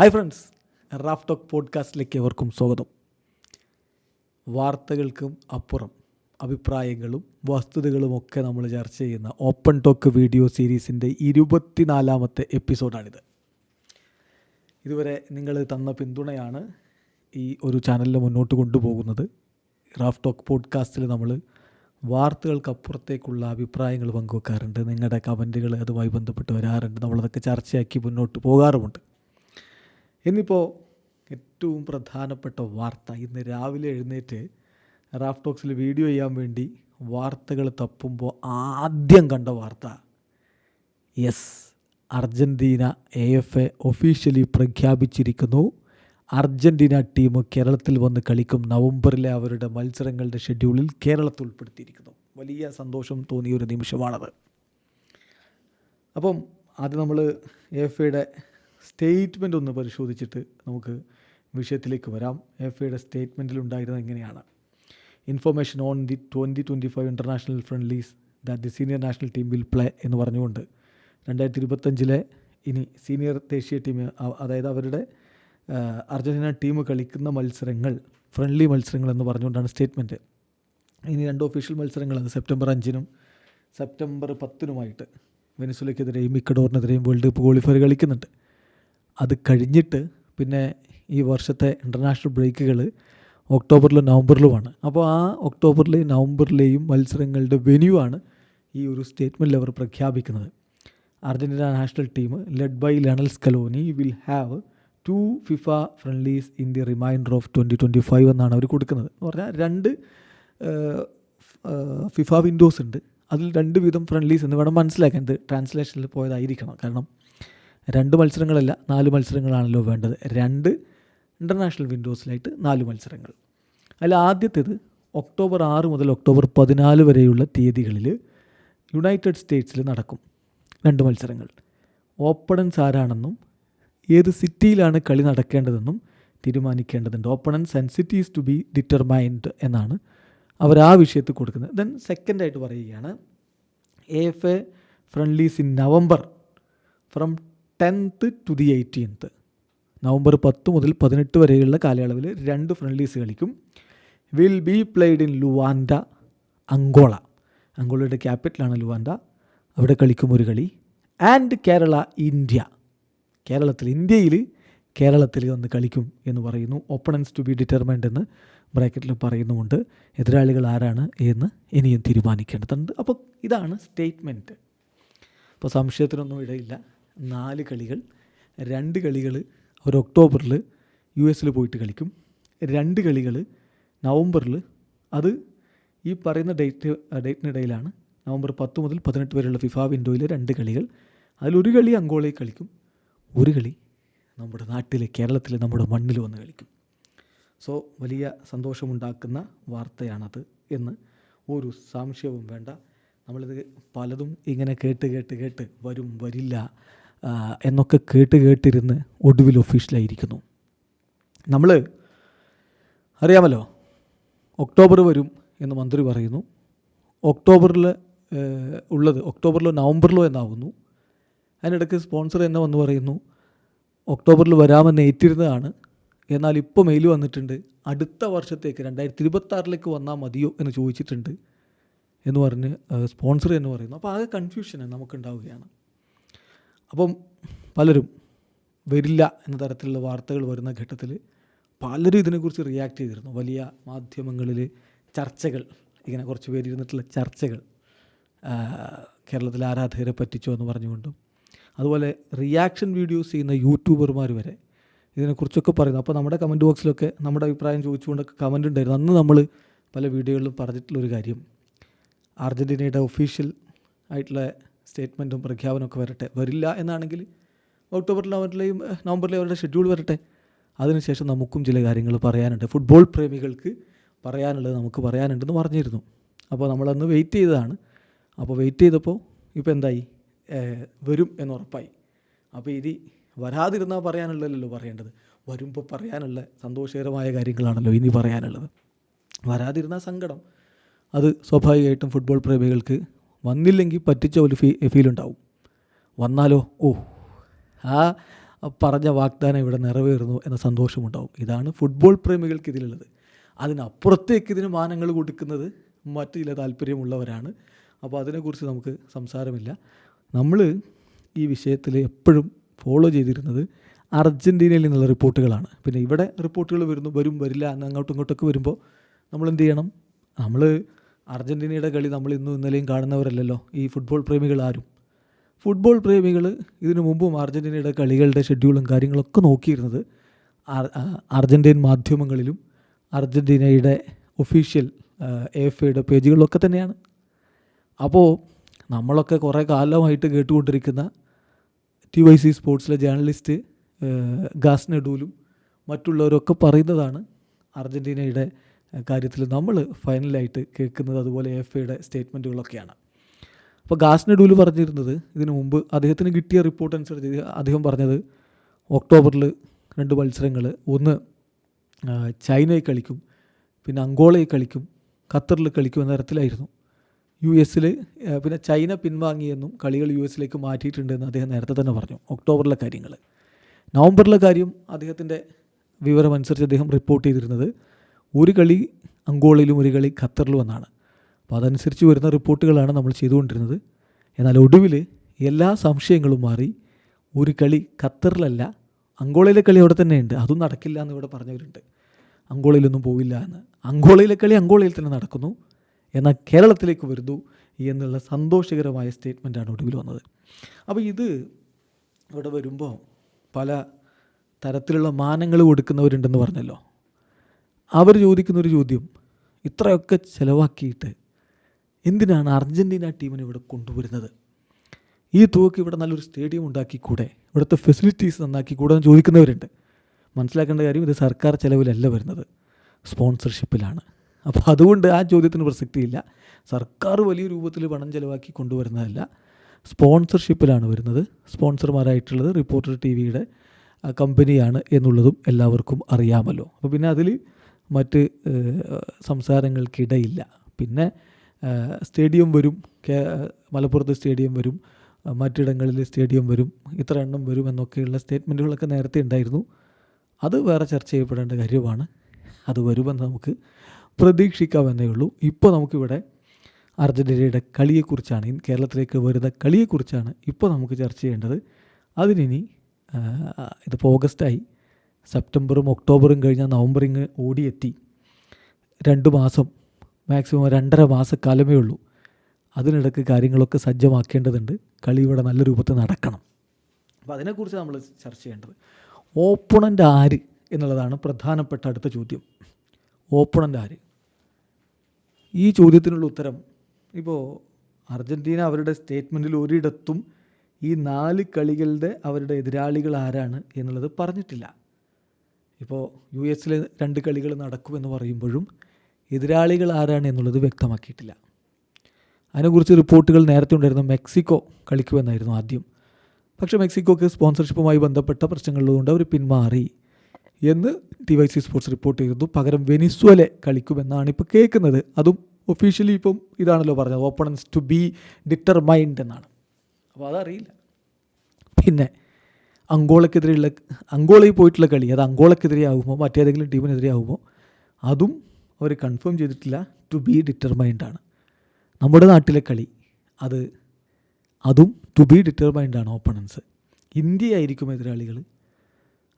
Hi friends Raf talk പോഡ്കാസ്റ്റിലേക്ക് എവർക്കും സ്വാഗതം. വാർത്തകൾക്കും അപ്പുറം അഭിപ്രായങ്ങളും വസ്തുതകളും ഒക്കെ നമ്മൾ ചർച്ച ചെയ്യുന്ന ഓപ്പൺ ടോക്ക് വീഡിയോ സീരീസിന്റെ ഇരുപത്തിനാലാമത്തെ എപ്പിസോഡാണിത് ഇതുവരെ നിങ്ങൾ തന്ന പിന്തുണയാണ് ഈ ഒരു ചാനലിൽ മുന്നോട്ട് കൊണ്ടുപോകുന്നത്. റാഫ് ടോക്ക് പോഡ്കാസ്റ്റിൽ നമ്മൾ വാർത്തകൾക്കപ്പുറത്തേക്കുള്ള അഭിപ്രായങ്ങൾ പങ്കുവെക്കാറുണ്ട്. നിങ്ങളുടെ കമന്റുകൾ അതുമായി ബന്ധപ്പെട്ട് വരാറുണ്ട്. നമ്മളതൊക്കെ ചർച്ചയാക്കി മുന്നോട്ട് പോകാറുമുണ്ട്. ഇന്നിപ്പോൾ ഏറ്റവും പ്രധാനപ്പെട്ട വാർത്ത. ഇന്ന് രാവിലെ എഴുന്നേറ്റ് റാഫ്റ്റോക്സിൽ വീഡിയോ ചെയ്യാൻ വേണ്ടി വാർത്തകൾ തപ്പുമ്പോൾ ആദ്യം കണ്ട വാർത്ത yes Argentina A F A officially പ്രഖ്യാപിച്ചിരിക്കുന്നു. Argentina team കേരളത്തിൽ വന്ന് കളിക്കും. നവംബറിലെ അവരുടെ മത്സരങ്ങളുടെ ഷെഡ്യൂളിൽ കേരളത്തിൽ ഉൾപ്പെടുത്തിയിരിക്കുന്നു. വലിയ സന്തോഷം തോന്നിയ ഒരു നിമിഷമാണത്. അപ്പം ആദ്യം നമ്മൾ എ എഫ് ഐയുടെ സ്റ്റേറ്റ്മെന്റ് ഒന്ന് പരിശോധിച്ചിട്ട് നമുക്ക് വിഷയത്തിലേക്ക് വരാം. എഫ് എയുടെ സ്റ്റേറ്റ്മെന്റിൽ ഉണ്ടായിരുന്നത് എങ്ങനെയാണ്? Information on the twenty twenty five international friendlies that the senior national team will play എന്ന് പറഞ്ഞുകൊണ്ട് രണ്ടായിരത്തി ഇരുപത്തഞ്ചിലെ ഇനി സീനിയർ ദേശീയ ടീം അതായത് അവരുടെ അർജന്റീന ടീം കളിക്കുന്ന മത്സരങ്ങൾ ഫ്രണ്ട്ലി മത്സരങ്ങൾ എന്ന് പറഞ്ഞുകൊണ്ടാണ് സ്റ്റേറ്റ്മെന്റ് ഇനി രണ്ട് ഒഫീഷ്യൽ മത്സരങ്ങളാണ് സെപ്റ്റംബർ അഞ്ചിനും സെപ്റ്റംബർ പത്തിനുമായിട്ട് വെനിസുലയ്ക്കെതിരെയും ഇക്കഡോറിനെതിരെയും വേൾഡ് കപ്പ് ക്വാളിഫയർ കളിക്കുന്നുണ്ട്. അത് കഴിഞ്ഞിട്ട് പിന്നെ ഈ വർഷത്തെ ഇന്റർനാഷണൽ ബ്രേക്കുകൾ ഒക്ടോബറിലും നവംബറിലുമാണ്. അപ്പോൾ ആ ഒക്ടോബറിലെയും നവംബറിലെയും മത്സരങ്ങളുടെ വെന്യൂ ആണ് ഈ ഒരു സ്റ്റേറ്റ്മെന്റിൽ അവർ പ്രഖ്യാപിക്കുന്നത്. Argentina national team led by Lionel Scaloni will have two FIFA friendlies in the reminder of twenty twenty five എന്നാണ് അവർ കൊടുക്കുന്നത്. എന്ന് പറഞ്ഞാൽ രണ്ട് ഫിഫ വിൻഡോസ് ഉണ്ട്. അതിൽ രണ്ട് വിധം ഫ്രണ്ട്ലീസ് എന്ന് വേണം മനസ്സിലാക്കാൻ. ഇത് ട്രാൻസ്ലേഷനിൽ പോയതായിരിക്കണം. കാരണം രണ്ട് മത്സരങ്ങളല്ല നാല് മത്സരങ്ങളാണല്ലോ വേണ്ടത്. രണ്ട് ഇന്റർനാഷണൽ വിൻഡോസിലായിട്ട് നാല് മത്സരങ്ങൾ. അതിൽ ആദ്യത്തേത് ഒക്ടോബർ ആറ് മുതൽ ഒക്ടോബർ പതിനാല് വരെയുള്ള തീയതികളിൽ യുണൈറ്റഡ് സ്റ്റേറ്റ്സിൽ നടക്കും രണ്ട് മത്സരങ്ങൾ. ഓപ്പണൻസ് ആരാണെന്നും ഏത് സിറ്റിയിലാണ് കളി നടക്കേണ്ടതെന്നും തീരുമാനിക്കേണ്ടതുണ്ട്. Opponents and cities to be determined എന്നാണ് അവർ ആ വിഷയത്തിൽ കൊടുക്കുന്നത്. ദെൻ സെക്കൻഡായിട്ട് പറയുകയാണ് A F A friendlies in November from tenth to the eighteenth. November പത്ത് മുതൽ പതിനെട്ട് വരെയുള്ള കാലയളവിൽ രണ്ട് ഫ്രണ്ട്ലീസ് കളിക്കും. Will be played in Luanda Angola അങ്കോളയുടെ ക്യാപിറ്റലാണ് ലുവാൻഡ. അവിടെ കളിക്കും ഒരു കളി. ആൻഡ് കേരള ഇന്ത്യ കേരളത്തിൽ ഇന്ത്യയിൽ കേരളത്തിൽ വന്ന് കളിക്കും എന്ന് പറയുന്നു. ഓപ്പണൻസ് ടു ബി ഡിറ്റർമൈൻഡ് എന്ന് ബ്രാക്കറ്റിൽ പറയുന്നുമുണ്ട്. എതിരാളികൾ ആരാണ് എന്ന് ഇനിയും തീരുമാനിക്കേണ്ടതുണ്ട്. അപ്പോൾ ഇതാണ് സ്റ്റേറ്റ്മെന്റ് അപ്പോൾ സംശയത്തിനൊന്നും ഇടയില്ല. നാല് കളികൾ രണ്ട് കളികൾ അവർ ഒക്ടോബറിൽ യു എസിൽ പോയിട്ട് കളിക്കും. രണ്ട് കളികൾ നവംബറിൽ അത് ഈ പറയുന്ന ഡേറ്റ് ഡേറ്റിനിടയിലാണ് നവംബർ പത്ത് മുതൽ പതിനെട്ട് വരെയുള്ള ഫിഫ വിൻഡോയിലെ രണ്ട് കളികൾ. അതിലൊരു കളി അങ്കോളയിൽ കളിക്കും ഒരു കളി നമ്മുടെ നാട്ടിലെ കേരളത്തിലെ നമ്മുടെ മണ്ണിൽ വന്ന് കളിക്കും. സോ വലിയ സന്തോഷമുണ്ടാക്കുന്ന വാർത്തയാണത് എന്ന് ഒരു സംശയവും വേണ്ട. നമ്മളിത് പലതും ഇങ്ങനെ കേട്ട് കേട്ട് കേട്ട് വരും വരില്ല. എന്നൊക്കെ കേട്ട് കേട്ടിരുന്ന് ഒടുവിൽ ഒഫീഷ്യലായിരിക്കുന്നു. നമ്മൾ അറിയാമല്ലോ ഒക്ടോബർ വരും എന്ന് മന്ത്രി പറയുന്നു. ഒക്ടോബറിൽ ഉള്ളത് ഒക്ടോബറിലോ നവംബറിലോ എന്നാവുന്നു. അതിനിടയ്ക്ക് സ്പോൺസർ തന്നെ വന്ന് പറയുന്നു ഒക്ടോബറിൽ വരാമെന്ന് ഏറ്റിരുന്നതാണ്. എന്നാൽ ഇപ്പോൾ മെയിൽ വന്നിട്ടുണ്ട് അടുത്ത വർഷത്തേക്ക് രണ്ടായിരത്തി ഇരുപത്താറിലേക്ക് വന്നാൽ മതിയോ എന്ന് ചോദിച്ചിട്ടുണ്ട് എന്ന് പറഞ്ഞ് സ്പോൺസർ എന്ന് പറയുന്നു. അപ്പോൾ ആകെ കൺഫ്യൂഷൻ നമുക്കുണ്ടാവുകയാണ്. അപ്പം പലരും വരില്ല എന്ന തരത്തിലുള്ള വാർത്തകൾ വരുന്ന ഘട്ടത്തിൽ പലരും ഇതിനെക്കുറിച്ച് റിയാക്ട് ചെയ്തിരുന്നു. വലിയ മാധ്യമങ്ങളിൽ ചർച്ചകൾ ഇങ്ങനെ കുറച്ച് പേര് ഇരുന്നിട്ടുള്ള ചർച്ചകൾ കേരളത്തിലെ ആരാധകരെ പറ്റിച്ചോ എന്ന് പറഞ്ഞുകൊണ്ടും അതുപോലെ റിയാക്ഷൻ വീഡിയോസ് ചെയ്യുന്ന യൂട്യൂബർമാർ വരെ ഇതിനെക്കുറിച്ചൊക്കെ പറയുന്നു. അപ്പോൾ നമ്മുടെ കമന്റ് ബോക്സിലൊക്കെ നമ്മുടെ അഭിപ്രായം ചോദിച്ചുകൊണ്ടൊക്കെ കമന്റ് ഉണ്ടായിരുന്നു. അന്ന് നമ്മൾ പല വീഡിയോകളിലും പറഞ്ഞിട്ടുള്ളൊരു കാര്യം അർജന്റീനയുടെ ഒഫീഷ്യൽ ആയിട്ടുള്ള സ്റ്റേറ്റ്മെന്റും പ്രഖ്യാപനമൊക്കെ വരട്ടെ. വരില്ല എന്നാണെങ്കിൽ അവരുടെയും ഏഹ്, നവംബറിലെ അവരുടെ ഷെഡ്യൂൾ വരട്ടെ. അതിനുശേഷം നമുക്കും ചില കാര്യങ്ങൾ പറയാനുണ്ട്. ഫുട്ബോൾ പ്രേമികൾക്ക് പറയാനുള്ളത് നമുക്ക് പറയാനുണ്ടെന്ന് പറഞ്ഞിരുന്നു അപ്പോൾ നമ്മളന്ന് വെയിറ്റ് ചെയ്തതാണ്. അപ്പോൾ വെയിറ്റ് ചെയ്തപ്പോൾ ഇപ്പോൾ എന്തായി? വരും എന്ന് ഉറപ്പായി. അപ്പോൾ ഇനി വരാതിരുന്നാൽ പറയാനുള്ളതല്ലോ പറയേണ്ടത്. വരുമ്പോൾ പറയാനുള്ള സന്തോഷകരമായ കാര്യങ്ങളാണല്ലോ ഇനി പറയാനുള്ളത്. വരാതിരുന്ന സങ്കടം. അത് സ്വാഭാവികമായിട്ടും ഫുട്ബോൾ പ്രേമികൾക്ക് വന്നില്ലെങ്കിൽ പറ്റിച്ച ഒരു ഫീ ഫീൽ ഉണ്ടാവും. വന്നാലോ ഓ ആ പറഞ്ഞ വാഗ്ദാനം ഇവിടെ നിറവേറുന്നു എന്ന സന്തോഷമുണ്ടാവും. ഇതാണ് ഫുട്ബോൾ പ്രേമികൾക്ക് ഇതിലുള്ളത്. അതിനപ്പുറത്തേക്ക് ഇതിന് മാനങ്ങൾ കൊടുക്കുന്നത് മറ്റു ചില താല്പര്യമുള്ളവരാണ്. അപ്പോൾ അതിനെക്കുറിച്ച് നമുക്ക് സംസാരമില്ല. നമ്മൾ ഈ വിഷയത്തിൽ എപ്പോഴും ഫോളോ ചെയ്തിരുന്നത് അർജന്റീനയിൽ നിന്നുള്ള റിപ്പോർട്ടുകളാണ്. പിന്നെ ഇവിടെ റിപ്പോർട്ടുകൾ വരുന്നു വരും വരില്ല എന്ന് അങ്ങോട്ടും ഇങ്ങോട്ടൊക്കെ വരുമ്പോൾ നമ്മൾ എന്ത് ചെയ്യണം? നമ്മൾ അർജന്റീനയുടെ കളി നമ്മൾ ഇന്നും ഇന്നലെയും കാണുന്നവരല്ലല്ലോ. ഈ ഫുട്ബോൾ പ്രേമികൾ ആരും. ഫുട്ബോൾ പ്രേമികൾ ഇതിനു മുമ്പും അർജന്റീനയുടെ കളികളുടെ ഷെഡ്യൂളും കാര്യങ്ങളൊക്കെ നോക്കിയിരുന്നത് അർ- അർജന്റീൻ മാധ്യമങ്ങളിലും അർജന്റീനയുടെ ഒഫീഷ്യൽ എഫ് എയുടെ പേജുകളിലൊക്കെ തന്നെയാണ്. അപ്പോൾ നമ്മളൊക്കെ കുറേ കാലമായിട്ട് കേട്ടുകൊണ്ടിരിക്കുന്ന ടി വൈ സി സ്പോർട്സിലെ ജേർണലിസ്റ്റ് ഗാസ് നെഡൂലും മറ്റുള്ളവരൊക്കെ പറയുന്നതാണ് അർജന്റീനയുടെ കാര്യത്തിൽ നമ്മൾ ഫൈനലായിട്ട് കേൾക്കുന്നത് അതുപോലെ എഫ് ഐയുടെ സ്റ്റേറ്റ്മെന്റുകളൊക്കെയാണ്. അപ്പോൾ ഗാസ് ഡൂൽ പറഞ്ഞിരുന്നത് ഇതിനു മുമ്പ് അദ്ദേഹത്തിന് കിട്ടിയ റിപ്പോർട്ട് അനുസരിച്ച് അദ്ദേഹം പറഞ്ഞത് ഒക്ടോബറിൽ രണ്ട് മത്സരങ്ങൾ. ഒന്ന് ചൈനയിൽ കളിക്കും പിന്നെ അങ്കോളയിൽ കളിക്കും ഖത്തറിൽ കളിക്കും എന്ന തരത്തിലായിരുന്നു. യു എസിൽ പിന്നെ ചൈന പിൻവാങ്ങിയെന്നും കളികൾ യു എസിലേക്ക് മാറ്റിയിട്ടുണ്ടെന്ന് അദ്ദേഹം നേരത്തെ തന്നെ പറഞ്ഞു ഒക്ടോബറിലെ കാര്യങ്ങൾ. നവംബറിലെ കാര്യം അദ്ദേഹത്തിന്റെ വിവരമനുസരിച്ച് അദ്ദേഹം റിപ്പോർട്ട് ചെയ്തിരുന്നത് ഒരു കളി അങ്കോളയിലും ഒരു കളി ഖത്തറിലും എന്നാണ്. അപ്പോൾ അതനുസരിച്ച് വരുന്ന റിപ്പോർട്ടുകളാണ് നമ്മൾ ചെയ്തുകൊണ്ടിരുന്നത്. എന്നാൽ ഒടുവിൽ എല്ലാ സംശയങ്ങളും മാറി ഒരു കളി ഖത്തറിലല്ല അങ്കോളയിലെ കളി അവിടെ തന്നെയുണ്ട്. അതും നടക്കില്ല എന്ന് ഇവിടെ പറഞ്ഞവരുണ്ട്. അങ്കോളയിലൊന്നും പോവില്ല എന്ന്. അങ്കോളയിലെ കളി അങ്കോളയിൽ തന്നെ നടക്കുന്നു. എന്നാൽ കേരളത്തിലേക്ക് വരുന്നു എന്നുള്ള സന്തോഷകരമായ സ്റ്റേറ്റ്മെന്റാണ് ഒടുവിൽ വന്നത്. അപ്പോൾ ഇത് ഇവിടെ വരുമ്പോൾ പല തരത്തിലുള്ള മാനങ്ങൾ കൊടുക്കുന്നവരുണ്ടെന്ന് പറഞ്ഞല്ലോ. അവർ ചോദിക്കുന്നൊരു ചോദ്യം. ഇത്രയൊക്കെ ചിലവാക്കിയിട്ട് എന്തിനാണ് അർജന്റീന ടീമിനെ ഇവിടെ കൊണ്ടുവരുന്നത്? ഈ തുകയ്ക്ക് ഇവിടെ നല്ലൊരു സ്റ്റേഡിയം ഉണ്ടാക്കിക്കൂടെ? ഇവിടുത്തെ ഫെസിലിറ്റീസ് നന്നാക്കിക്കൂടെ എന്ന് ചോദിക്കുന്നവരുണ്ട്. മനസ്സിലാക്കേണ്ട കാര്യം ഇത് സർക്കാർ ചിലവിലല്ല വരുന്നത്. സ്പോൺസർഷിപ്പിലാണ് അപ്പോൾ അതുകൊണ്ട് ആ ചോദ്യത്തിന് പ്രസക്തിയില്ല. സർക്കാർ വലിയ രൂപത്തിൽ പണം ചിലവാക്കി കൊണ്ടുവരുന്നതല്ല. സ്പോൺസർഷിപ്പിലാണ് വരുന്നത്. സ്പോൺസർമാരായിട്ടുള്ളത് റിപ്പോർട്ടർ ടി വിയുടെ കമ്പനിയാണ് എന്നുള്ളതും എല്ലാവർക്കും അറിയാമല്ലോ. അപ്പോൾ പിന്നെ അതിൽ മറ്റ് സംസാരങ്ങൾക്കിടയില്ല. പിന്നെ സ്റ്റേഡിയം വരും മലപ്പുറത്ത് സ്റ്റേഡിയം വരും മറ്റിടങ്ങളിൽ സ്റ്റേഡിയം വരും ഇത്ര എണ്ണം വരും എന്നൊക്കെയുള്ള സ്റ്റേറ്റ്മെന്റുകളൊക്കെ നേരത്തെ ഉണ്ടായിരുന്നു. അത് വേറെ ചർച്ച ചെയ്യപ്പെടേണ്ട കാര്യമാണ്. അത് വരുമെന്ന് നമുക്ക് പ്രതീക്ഷിക്കാമെന്നേ ഉള്ളൂ. ഇപ്പോൾ നമുക്കിവിടെ അർജന്റീനയുടെ കളിയെക്കുറിച്ചാണ് കേരളത്തിലേക്ക് വരുന്ന കളിയെക്കുറിച്ചാണ് ഇപ്പോൾ നമുക്ക് ചർച്ച ചെയ്യേണ്ടത്. അതിനി ഇതിപ്പോൾ ഓഗസ്റ്റായി സെപ്റ്റംബറും ഒക്ടോബറും കഴിഞ്ഞാൽ നവംബറിങ് ഓടിയെത്തി. രണ്ട് മാസം മാക്സിമം രണ്ടര മാസക്കാലമേ ഉള്ളൂ. അതിനിടയ്ക്ക് കാര്യങ്ങളൊക്കെ സജ്ജമാക്കേണ്ടതുണ്ട്. കളി ഇവിടെ നല്ല രൂപത്തിൽ നടക്കണം. അപ്പോൾ അതിനെക്കുറിച്ച് നമ്മൾ ചർച്ച ചെയ്യേണ്ടത്. ഓപ്പണന്റ് ആര് എന്നുള്ളതാണ് പ്രധാനപ്പെട്ട അടുത്ത ചോദ്യം. ഓപ്പണന്റ് ആര്? ഈ ചോദ്യത്തിനുള്ള ഉത്തരം ഇപ്പോൾ അർജന്റീന അവരുടെ സ്റ്റേറ്റ്മെന്റിൽ ഒരിടത്തും ഈ നാല് കളികളുടെ അവരുടെ എതിരാളികൾ ആരാണ് എന്നുള്ളത് പറഞ്ഞിട്ടില്ല. ഇപ്പോൾ യു എസിൽ രണ്ട് കളികൾ നടക്കുമെന്ന് പറയുമ്പോഴും എതിരാളികൾ ആരാണ് എന്നുള്ളത് വ്യക്തമാക്കിയിട്ടില്ല. അതിനെക്കുറിച്ച് റിപ്പോർട്ടുകൾ നേരത്തെ ഉണ്ടായിരുന്നു മെക്സിക്കോ കളിക്കുമെന്നായിരുന്നു ആദ്യം. പക്ഷേ മെക്സിക്കോക്ക് സ്പോൺസർഷിപ്പുമായി ബന്ധപ്പെട്ട പ്രശ്നങ്ങളുള്ളതുകൊണ്ട് അവർ പിന്മാറി എന്ന് T Y C sports report ചെയ്തിരുന്നു പകരം വെനിസ്വലെ കളിക്കുമെന്നാണ് ഇപ്പോൾ കേൾക്കുന്നത്. അതും ഒഫീഷ്യലി ഇപ്പം ഇതാണല്ലോ പറഞ്ഞത് ഓപ്പണൻസ് ടു ബി ഡിറ്റർമൈൻഡ് എന്നാണ്. അപ്പോൾ അതറിയില്ല. പിന്നെ അങ്കോളക്കെതിരെയുള്ള അങ്കോളയിൽ പോയിട്ടുള്ള കളി അത് അങ്കോളക്കെതിരെ ആകുമ്പോൾ മറ്റേതെങ്കിലും ടീമിനെതിരെ ആകുമ്പോൾ അതും അവർ കൺഫേം ചെയ്തിട്ടില്ല ടു ബി ഡിറ്റർമൈൻഡ് ആണ്. നമ്മുടെ നാട്ടിലെ കളി അത് അതും ടു ബി ഡിറ്റർമൈൻഡ് ആണ് ഓപ്പണൻസ് ഇന്ത്യ ആയിരിക്കും എതിരാളികൾ.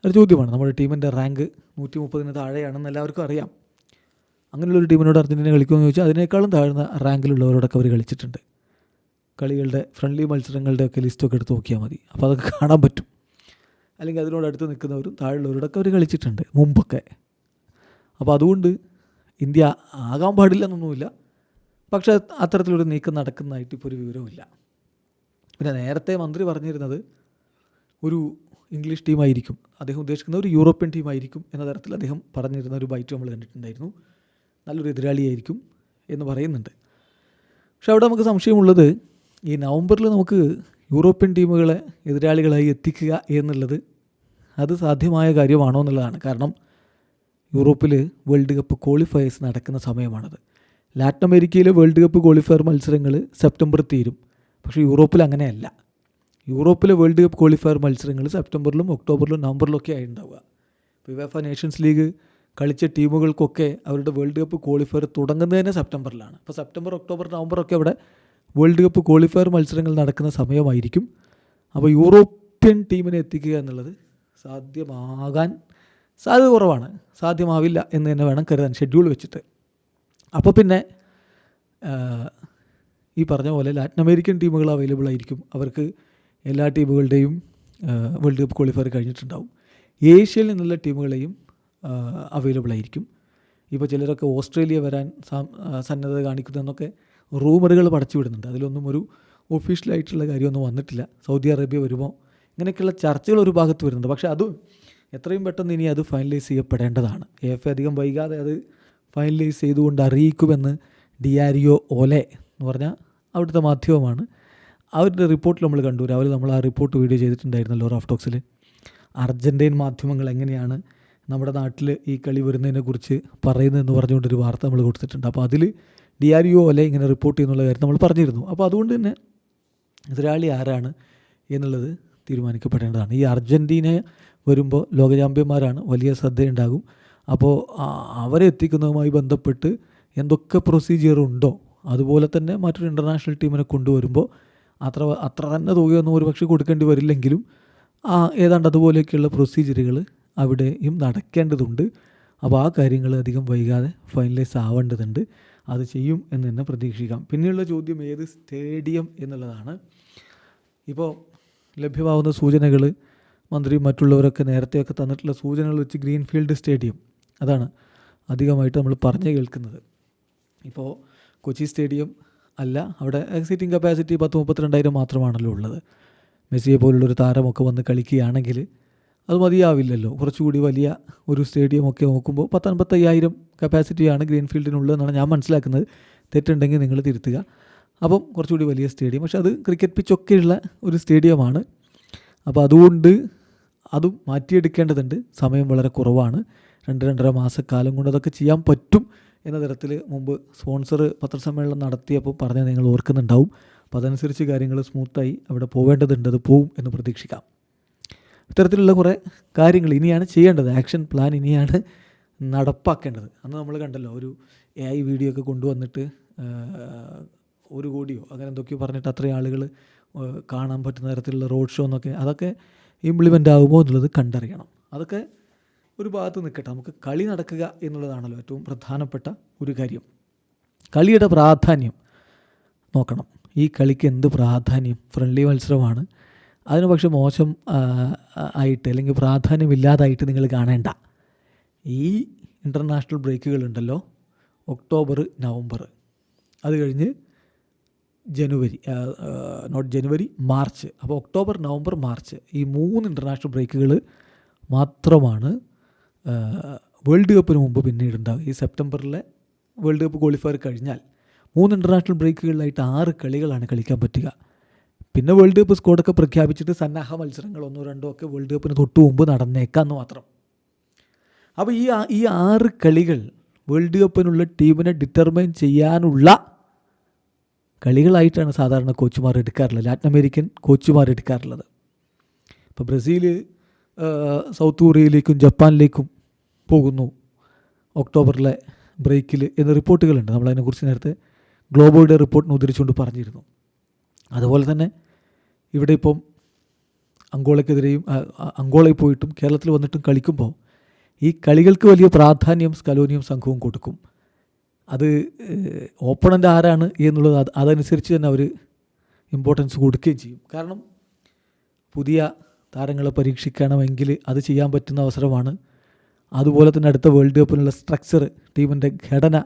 ഒരു ചോദ്യമാണ് നമ്മുടെ ടീമിന്റെ റാങ്ക് നൂറ്റി മുപ്പതിന് താഴെയാണെന്ന് എല്ലാവർക്കും അറിയാം. അങ്ങനെയുള്ളൊരു ടീമിനോട് അർജന്റീന കളിക്കുമെന്ന് ചോദിച്ചാൽ അതിനേക്കാളും താഴ്ന്ന റാങ്കിലുള്ളവരോടൊക്കെ അവർ കളിച്ചിട്ടുണ്ട്. കളികളുടെ ഫ്രണ്ട്ലി മത്സരങ്ങളുടെയൊക്കെ ലിസ്റ്റൊക്കെ എടുത്ത് നോക്കിയാൽ മതി. അപ്പോൾ അതൊക്കെ കാണാൻ പറ്റും. അല്ലെങ്കിൽ അതിനോട് അടുത്ത് നിൽക്കുന്നവരും താഴെയുള്ളവരോടൊക്കെ അവർ കളിച്ചിട്ടുണ്ട് മുമ്പൊക്കെ. അപ്പോൾ അതുകൊണ്ട് ഇന്ത്യ ആകാൻ പാടില്ലെന്നൊന്നുമില്ല പക്ഷേ അത്തരത്തിലൊരു നീക്കം നടക്കുന്നതായിട്ട് ഇപ്പോൾ ഒരു വിവരമില്ല പിന്നെ നേരത്തെ മന്ത്രി പറഞ്ഞിരുന്നത് ഒരു ഇംഗ്ലീഷ് ടീമായിരിക്കും. അദ്ദേഹം ഉദ്ദേശിക്കുന്ന ഒരു യൂറോപ്യൻ ടീമായിരിക്കും എന്ന തരത്തിൽ അദ്ദേഹം പറഞ്ഞിരുന്ന ഒരു ബൈറ്റ് നമ്മൾ കണ്ടിട്ടുണ്ടായിരുന്നു. നല്ലൊരു എതിരാളിയായിരിക്കും എന്ന് പറയുന്നുണ്ട്. പക്ഷെ അവിടെ നമുക്ക് സംശയമുള്ളത് ഈ നവംബറിൽ നമുക്ക് യൂറോപ്യൻ ടീമുകളെ എതിരാളികളായി എത്തിക്കുക എന്നുള്ളത് അത് സാധ്യമായ കാര്യമാണോ എന്നുള്ളതാണ്. കാരണം യൂറോപ്പിൽ വേൾഡ് കപ്പ് ക്വാളിഫയേഴ്സ് നടക്കുന്ന സമയമാണത്. ലാറ്റിൻ അമേരിക്കയിലെ വേൾഡ് കപ്പ് ക്വാളിഫയർ മത്സരങ്ങൾ സെപ്റ്റംബർ തീരും. പക്ഷേ യൂറോപ്പിൽ അങ്ങനെയല്ല. യൂറോപ്പിലെ വേൾഡ് കപ്പ് ക്വാളിഫയർ മത്സരങ്ങൾ സെപ്റ്റംബറിലും ഒക്ടോബറിലും നവംബറിലും ഒക്കെ ആയി ഉണ്ടാവുക യുവേഫ നേഷൻസ് ലീഗ് കളിച്ച ടീമുകൾക്കൊക്കെ അവരുടെ വേൾഡ് കപ്പ് ക്വാളിഫയർ തുടങ്ങുന്നത് തന്നെ സെപ്റ്റംബറിലാണ്. അപ്പോൾ സെപ്റ്റംബർ ഒക്ടോബർ നവംബറൊക്കെ അവിടെ വേൾഡ് കപ്പ് ക്വാളിഫയർ മത്സരങ്ങൾ നടക്കുന്ന സമയമായിരിക്കും. അപ്പോൾ യൂറോപ്യൻ ടീമിനെ എത്തിക്കുക എന്നുള്ളത് സാധ്യമാകാൻ സാധ്യത കുറവാണ്. സാധ്യമാവില്ല എന്ന് തന്നെ വേണം കരുതാൻ ഷെഡ്യൂൾ വെച്ചിട്ട്. അപ്പോൾ പിന്നെ ഈ പറഞ്ഞ പോലെ ലാറ്റിൻ അമേരിക്കൻ ടീമുകൾ അവൈലബിൾ ആയിരിക്കും. അവർക്ക് എല്ലാ ടീമുകളുടെയും വേൾഡ് കപ്പ് ക്വാളിഫയർ കഴിഞ്ഞിട്ടുണ്ടാവും. ഏഷ്യയിൽ നിന്നുള്ള ടീമുകളെയും അവൈലബിൾ ആയിരിക്കും. ഇപ്പോൾ ചിലരൊക്കെ ഓസ്ട്രേലിയ വരാൻ സന്നദ്ധത കാണിക്കുന്നതെന്നൊക്കെ റൂമറുകൾ പടച്ചു വിടുന്നുണ്ട് അതിലൊന്നും ഒരു ഒഫീഷ്യലായിട്ടുള്ള കാര്യമൊന്നും വന്നിട്ടില്ല. സൗദി അറേബ്യ വരുമോ? ഇങ്ങനെയൊക്കെയുള്ള ചർച്ചകൾ ഒരു ഭാഗത്ത് വരുന്നുണ്ട്. പക്ഷെ അത് എത്രയും പെട്ടെന്ന് ഇനി അത് ഫൈനലൈസ് ചെയ്യപ്പെടേണ്ടതാണ്. എഫ് അധികം വൈകാതെ അത് ഫൈനലൈസ് ചെയ്തുകൊണ്ട് അറിയിക്കുമെന്ന് ഡിയാരിയോ ഓലെ എന്ന് പറഞ്ഞാൽ അവിടുത്തെ മാധ്യമമാണ്. അവരുടെ റിപ്പോർട്ടിൽ നമ്മൾ കണ്ടു. രാവിലെ നമ്മൾ ആ റിപ്പോർട്ട് വീഡിയോ ചെയ്തിട്ടുണ്ടായിരുന്നല്ലോ റാഫ് ടോക്സിൽ അർജന്റീൻ മാധ്യമങ്ങൾ എങ്ങനെയാണ് നമ്മുടെ നാട്ടിൽ ഈ കളി വരുന്നതിനെക്കുറിച്ച് പറയുന്നതെന്ന് പറഞ്ഞുകൊണ്ടൊരു വാർത്ത നമ്മൾ കൊടുത്തിട്ടുണ്ട്. അപ്പോൾ അതിൽ ഡിആർഇഒ ഓലെ ഇങ്ങനെ റിപ്പോർട്ട് ചെയ്യുന്നുള്ള കാര്യം നമ്മൾ പറഞ്ഞിരുന്നു. അപ്പോൾ അതുകൊണ്ട് തന്നെ എതിരാളി ആരാണ് എന്നുള്ളത് തീരുമാനിക്കപ്പെടേണ്ടതാണ്. ഈ അർജന്റീന വരുമ്പോൾ ലോക ചാമ്പ്യന്മാരാണ് വലിയ ശ്രദ്ധയുണ്ടാകും. അപ്പോൾ അവരെ എത്തിക്കുന്നതുമായി ബന്ധപ്പെട്ട് എന്തൊക്കെ പ്രൊസീജിയർ ഉണ്ടോ അതുപോലെ തന്നെ മറ്റൊരു ഇന്റർനാഷണൽ ടീമിനെ കൊണ്ടുവരുമ്പോൾ അത്ര അത്ര തന്നെ തുകയൊന്നും ഒരു പക്ഷേ കൊടുക്കേണ്ടി വരില്ലെങ്കിലും ആ ഏതാണ്ട് അതുപോലെയൊക്കെയുള്ള പ്രൊസീജിയറുകൾ അവിടെയും നടക്കേണ്ടതുണ്ട്. അപ്പോൾ ആ കാര്യങ്ങൾ അധികം വൈകാതെ ഫൈനലൈസ് ആവേണ്ടതുണ്ട്. അത് ചെയ്യും എന്ന് തന്നെ പ്രതീക്ഷിക്കാം. പിന്നെയുള്ള ചോദ്യം ഏത് സ്റ്റേഡിയം എന്നുള്ളതാണ്. ഇപ്പോൾ ലഭ്യമാവുന്ന സൂചനകൾ മന്ത്രി മറ്റുള്ളവരൊക്കെ നേരത്തെയൊക്കെ തന്നിട്ടുള്ള സൂചനകൾ വെച്ച് ഗ്രീൻഫീൽഡ് സ്റ്റേഡിയം. അതാണ് അധികമായിട്ട് നമ്മൾ പറഞ്ഞു കേൾക്കുന്നത്. ഇപ്പോൾ കൊച്ചി സ്റ്റേഡിയം അല്ല അവിടെ സീറ്റിംഗ് കപ്പാസിറ്റി പത്ത് മുപ്പത്തിരണ്ടായിരം മാത്രമാണല്ലോ ഉള്ളത്. മെസ്സിയെ പോലുള്ളൊരു താരമൊക്കെ വന്ന് കളിക്കുകയാണെങ്കിൽ അത് മതിയാവില്ലല്ലോ. കുറച്ചുകൂടി വലിയ ഒരു സ്റ്റേഡിയം ഒക്കെ നോക്കുമ്പോൾ പത്തൻപത്തയ്യായിരം കപ്പാസിറ്റിയാണ് ഗ്രീൻഫീൽഡിനുള്ളതെന്നാണ് ഞാൻ മനസ്സിലാക്കുന്നത്. തെറ്റുണ്ടെങ്കിൽ നിങ്ങൾ തിരുത്തുക. അപ്പം കുറച്ചുകൂടി വലിയ സ്റ്റേഡിയം. പക്ഷെ അത് ക്രിക്കറ്റ് പിച്ചൊക്കെയുള്ള ഒരു സ്റ്റേഡിയമാണ്. അപ്പോൾ അതുകൊണ്ട് അതും മാറ്റിയെടുക്കേണ്ടതുണ്ട്. സമയം വളരെ കുറവാണ്. രണ്ട് രണ്ടര മാസക്കാലം കൊണ്ട് അതൊക്കെ ചെയ്യാൻ പറ്റും എന്ന തരത്തിൽ മുമ്പ് സ്പോൺസർ പത്രസമ്മേളനം നടത്തിയപ്പോൾ പറഞ്ഞാൽ നിങ്ങൾ ഓർക്കുന്നുണ്ടാവും. അപ്പോൾ അതനുസരിച്ച് കാര്യങ്ങൾ സ്മൂത്തായി അവിടെ പോവേണ്ടതുണ്ട്. അത് പോവും എന്ന് പ്രതീക്ഷിക്കാം. ഇത്തരത്തിലുള്ള കുറേ കാര്യങ്ങൾ ഇനിയാണ് ചെയ്യേണ്ടത്. ആക്ഷൻ പ്ലാൻ ഇനിയാണ് നടപ്പാക്കേണ്ടത്. അന്ന് നമ്മൾ കണ്ടല്ലോ ഒരു എ ഐ വീഡിയോ ഒക്കെ കൊണ്ടുവന്നിട്ട് ഒരു കോടിയോ അങ്ങനെ എന്തൊക്കെയോ പറഞ്ഞിട്ട് അത്രയും ആളുകൾ കാണാൻ പറ്റുന്ന തരത്തിലുള്ള റോഡ് ഷോ എന്നൊക്കെ അതൊക്കെ ഇംപ്ലിമെന്റ് ആകുമോ എന്നുള്ളത് കണ്ടറിയണം. അതൊക്കെ ഒരു ഭാഗത്ത് നിൽക്കട്ടെ. നമുക്ക് കളി നടക്കുക എന്നുള്ളതാണല്ലോ ഏറ്റവും പ്രധാനപ്പെട്ട ഒരു കാര്യം. കളിയുടെ പ്രാധാന്യം നോക്കണം. ഈ കളിക്ക് എന്ത് പ്രാധാന്യം? ഫ്രണ്ട്ലി മത്സരമാണ്. അതിന് പക്ഷെ മോശം ആയിട്ട് അല്ലെങ്കിൽ പ്രാധാന്യമില്ലാതായിട്ട് നിങ്ങൾ കാണേണ്ട. ഈ ഇന്റർനാഷണൽ ബ്രേക്കുകളുണ്ടല്ലോ ഒക്ടോബർ നവംബർ. അത് കഴിഞ്ഞ് ജനുവരി നോട്ട് ജനുവരി മാർച്ച്. അപ്പോൾ ഒക്ടോബർ നവംബർ മാർച്ച്. ഈ മൂന്ന് ഇന്റർനാഷണൽ ബ്രേക്കുകൾ മാത്രമാണ് വേൾഡ് കപ്പിന് മുമ്പ് പിന്നീട് ഉണ്ടാവുക. ഈ സെപ്റ്റംബറിലെ വേൾഡ് കപ്പ് ക്വാളിഫയർ കഴിഞ്ഞാൽ മൂന്ന് ഇന്റർനാഷണൽ ബ്രേക്കുകളിലായിട്ട് ആറ് കളികളാണ് കളിക്കാൻ പറ്റുക. പിന്നെ വേൾഡ് കപ്പ് സ്കോഡൊക്കെ പ്രഖ്യാപിച്ചിട്ട് സന്നാഹ മത്സരങ്ങൾ ഒന്നോ രണ്ടോ ഒക്കെ വേൾഡ് കപ്പിന് തൊട്ട് മുമ്പ് നടന്നേക്കാമെന്ന് മാത്രം. അപ്പോൾ ഈ ഈ ആറ് കളികൾ വേൾഡ് കപ്പിനുള്ള ടീമിനെ ഡിറ്റർമൈൻ ചെയ്യാനുള്ള കളികളായിട്ടാണ് സാധാരണ കോച്ചുമാർ എടുക്കാറുള്ളത്. ലാറ്റിൻ അമേരിക്കൻ കോച്ചുമാർ എടുക്കാറുള്ളത്. ഇപ്പോൾ ബ്രസീൽ സൗത്ത് കൊറിയയിലേക്കും ജപ്പാനിലേക്കും പോകുന്നു ഒക്ടോബറിലെ ബ്രേക്കിൽ എന്ന റിപ്പോർട്ടുകളുണ്ട്. നമ്മളതിനെക്കുറിച്ച് നേരത്തെ ഗ്ലോബോയുടെ റിപ്പോർട്ടിന് ഉദ്ധരിച്ചുകൊണ്ട് പറഞ്ഞിരുന്നു. അതുപോലെ തന്നെ ഇവിടെ ഇപ്പം അങ്കോളയ്ക്കെതിരെയും അങ്കോളയിൽ പോയിട്ടും കേരളത്തിൽ വന്നിട്ടും കളിക്കുമ്പോൾ ഈ കളികൾക്ക് വലിയ പ്രാധാന്യം സ്കലോനിയും സംഘവും കൊടുക്കും. അത് ഓപ്പണന്റ് ആരാണ് എന്നുള്ളത് അത് അതനുസരിച്ച് തന്നെ അവർ ഇമ്പോർട്ടൻസ് കൊടുക്കുകയും ചെയ്യും. കാരണം പുതിയ താരങ്ങളെ പരീക്ഷിക്കണമെങ്കിൽ അത് ചെയ്യാൻ പറ്റുന്ന അവസരമാണ്. അതുപോലെ തന്നെ അടുത്ത വേൾഡ് കപ്പിനുള്ള സ്ട്രക്ചർ ടീമിന്റെ ഘടന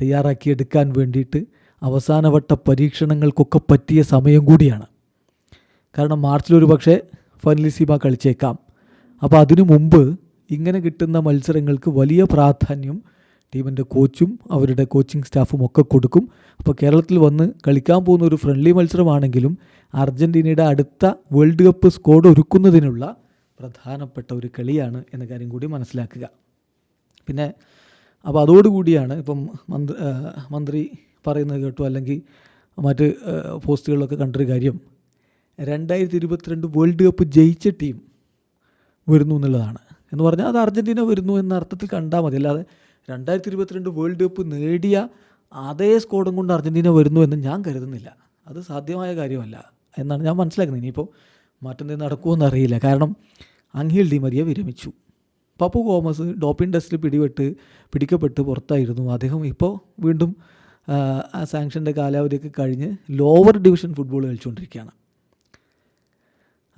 തയ്യാറാക്കിയെടുക്കാൻ വേണ്ടിയിട്ട് അവസാനവട്ട പരീക്ഷണങ്ങൾക്കൊക്കെ പറ്റിയ സമയം കൂടിയാണ്. കാരണം മാർച്ചിലൊരു പക്ഷേ ഫൈനലിസീമ കളിച്ചേക്കാം. അപ്പോൾ അതിനു മുമ്പ് ഇങ്ങനെ കിട്ടുന്ന മത്സരങ്ങൾക്ക് വലിയ പ്രാധാന്യം ടീമിന്റെ കോച്ചും അവരുടെ കോച്ചിങ് സ്റ്റാഫും ഒക്കെ കൊടുക്കും. അപ്പോൾ കേരളത്തിൽ വന്ന് കളിക്കാൻ പോകുന്ന ഒരു ഫ്രണ്ട്ലി മത്സരമാണെങ്കിലും അർജന്റീനയുടെ അടുത്ത വേൾഡ് കപ്പ് സ്കോഡ് ഒരുക്കുന്നതിനുള്ള പ്രധാനപ്പെട്ട ഒരു കളിയാണ് എന്ന കാര്യം കൂടി മനസ്സിലാക്കുക. പിന്നെ അപ്പോൾ അതോടുകൂടിയാണ് ഇപ്പം മന്ത്രി മന്ത്രി പറയുന്നത് കേട്ടു. അല്ലെങ്കിൽ മറ്റ് പോസ്റ്റുകളിലൊക്കെ കണ്ടൊരു കാര്യം. രണ്ടായിരത്തി ഇരുപത്തിരണ്ട് വേൾഡ് കപ്പ് ജയിച്ച ടീം വരുന്നു എന്നുള്ളതാണ്. എന്ന് പറഞ്ഞാൽ അത് അർജന്റീന വരുന്നു എന്ന അർത്ഥത്തിൽ കണ്ടാൽ മതി. അല്ലാതെ രണ്ടായിരത്തി ഇരുപത്തിരണ്ട് വേൾഡ് കപ്പ് നേടിയ അതേ സ്കോഡും കൊണ്ട് അർജന്റീന വരുന്നു എന്ന് ഞാൻ കരുതുന്നില്ല. അത് സാധ്യമായ കാര്യമല്ല എന്നാണ് ഞാൻ മനസ്സിലാക്കുന്നത്. ഇനിയിപ്പോൾ മാറ്റം എന്തെങ്കിലും നടക്കുമെന്ന് അറിയില്ല. കാരണം അങ്കിൽ ഡിമരിയ വിരമിച്ചു. പപ്പു കോമസ് ഡോപ്പിംഗ് ടെസ്റ്റിൽ പിടിപെട്ട് പിടിക്കപ്പെട്ട് പുറത്തായിരുന്നു. അദ്ദേഹം ഇപ്പോൾ വീണ്ടും ആ സാങ്ഷന്റെ കാലാവധിയൊക്കെ കഴിഞ്ഞ് ലോവർ ഡിവിഷൻ ഫുട്ബോൾ കളിച്ചുകൊണ്ടിരിക്കുകയാണ്.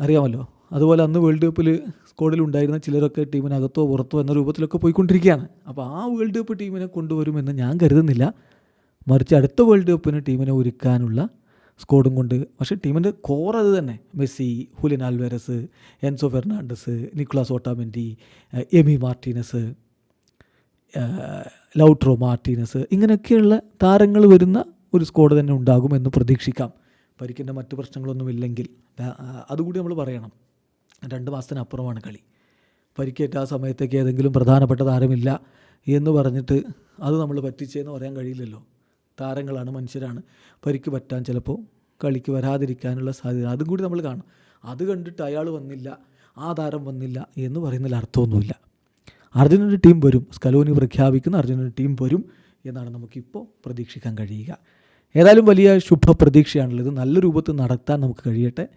അറിയാമല്ലോ? അതുപോലെ അന്ന് വേൾഡ് കപ്പിൽ സ്ക്വാഡിൽ ഉണ്ടായിരുന്ന ചിലരൊക്കെ ടീമിനകത്തോ പുറത്തോ എന്ന രൂപത്തിലൊക്കെ പോയിക്കൊണ്ടിരിക്കുകയാണ്. അപ്പോൾ ആ വേൾഡ് കപ്പ് ടീമിനെ കൊണ്ടുവരുമെന്ന് ഞാൻ കരുതുന്നില്ല. മറിച്ച് അടുത്ത വേൾഡ് കപ്പിന് ടീമിനെ ഒരുക്കാനുള്ള സ്കോഡും കൊണ്ട്. പക്ഷേ ടീമിന്റെ കോർ അത് തന്നെ. Messi Julian Alvarez Enzo Fernandez Nicolas Otamendi Emi Martinez Lautaro Martinez ഇങ്ങനെയൊക്കെയുള്ള താരങ്ങൾ വരുന്ന ഒരു സ്കോഡ് തന്നെ ഉണ്ടാകുമെന്ന് പ്രതീക്ഷിക്കാം. പരിക്കിന്റെ മറ്റു പ്രശ്നങ്ങളൊന്നുമില്ലെങ്കിൽ. അതുകൂടി നമ്മൾ പറയണം. രണ്ട് മാസത്തിനപ്പുറമാണ് കളി. പരിക്കേറ്റ ആ സമയത്തേക്ക് ഏതെങ്കിലും പ്രധാനപ്പെട്ട താരമില്ല എന്ന് പറഞ്ഞിട്ട് അത് നമ്മൾ പറ്റിച്ചെന്ന് പറയാൻ കഴിയില്ലല്ലോ. താരങ്ങളാണ് മനുഷ്യരാണ്. പരിക്ക് പറ്റാൻ ചിലപ്പോൾ കളിക്ക് വരാതിരിക്കാനുള്ള സാധ്യത. അതും കൂടി നമ്മൾ കാണും. അത് കണ്ടിട്ട് അയാൾ വന്നില്ല ആ താരം വന്നില്ല എന്ന് പറയുന്നതിൽ അർത്ഥമൊന്നുമില്ല. അർജുനന്റെ ടീം വരും. സ്കലോനി പ്രഖ്യാപിക്കുന്ന അർജുനന്റെ ടീം വരും എന്നാണ് നമുക്കിപ്പോൾ പ്രതീക്ഷിക്കാൻ കഴിയുക. ഏതായാലും വലിയ ശുഭ പ്രതീക്ഷയാണുള്ളത് നല്ല രൂപത്തിൽ നടത്താൻ നമുക്ക് കഴിയട്ടെ.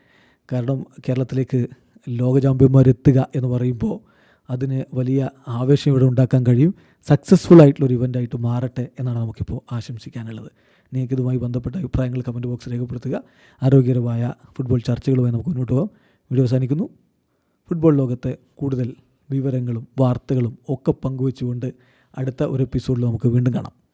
കാരണം കേരളത്തിലേക്ക് ലോക ചാമ്പ്യന്മാരെത്തുക എന്ന് പറയുമ്പോൾ അതിന് വലിയ ആവേശം ഇവിടെ ഉണ്ടാക്കാൻ കഴിയും. സക്സസ്ഫുൾ ആയിട്ടുള്ള ഒരു ഇവന്റായിട്ട് മാറട്ടെ എന്നാണ് നമുക്കിപ്പോൾ ആശംസിക്കാനുള്ളത്. നിങ്ങൾക്ക് ഇതുമായി ബന്ധപ്പെട്ട അഭിപ്രായങ്ങൾ കമന്റ് ബോക്സ് രേഖപ്പെടുത്തുക. ആരോഗ്യകരമായ ഫുട്ബോൾ ചർച്ചകളുമായി നമുക്ക് മുന്നോട്ട് പോകാം. വീഡിയോ അവസാനിക്കുന്നു. ഫുട്ബോൾ ലോകത്തെ കൂടുതൽ വിവരങ്ങളും വാർത്തകളും ഒക്കെ പങ്കുവെച്ചുകൊണ്ട് അടുത്ത ഒരു എപ്പിസോഡിൽ നമുക്ക് വീണ്ടും കാണാം.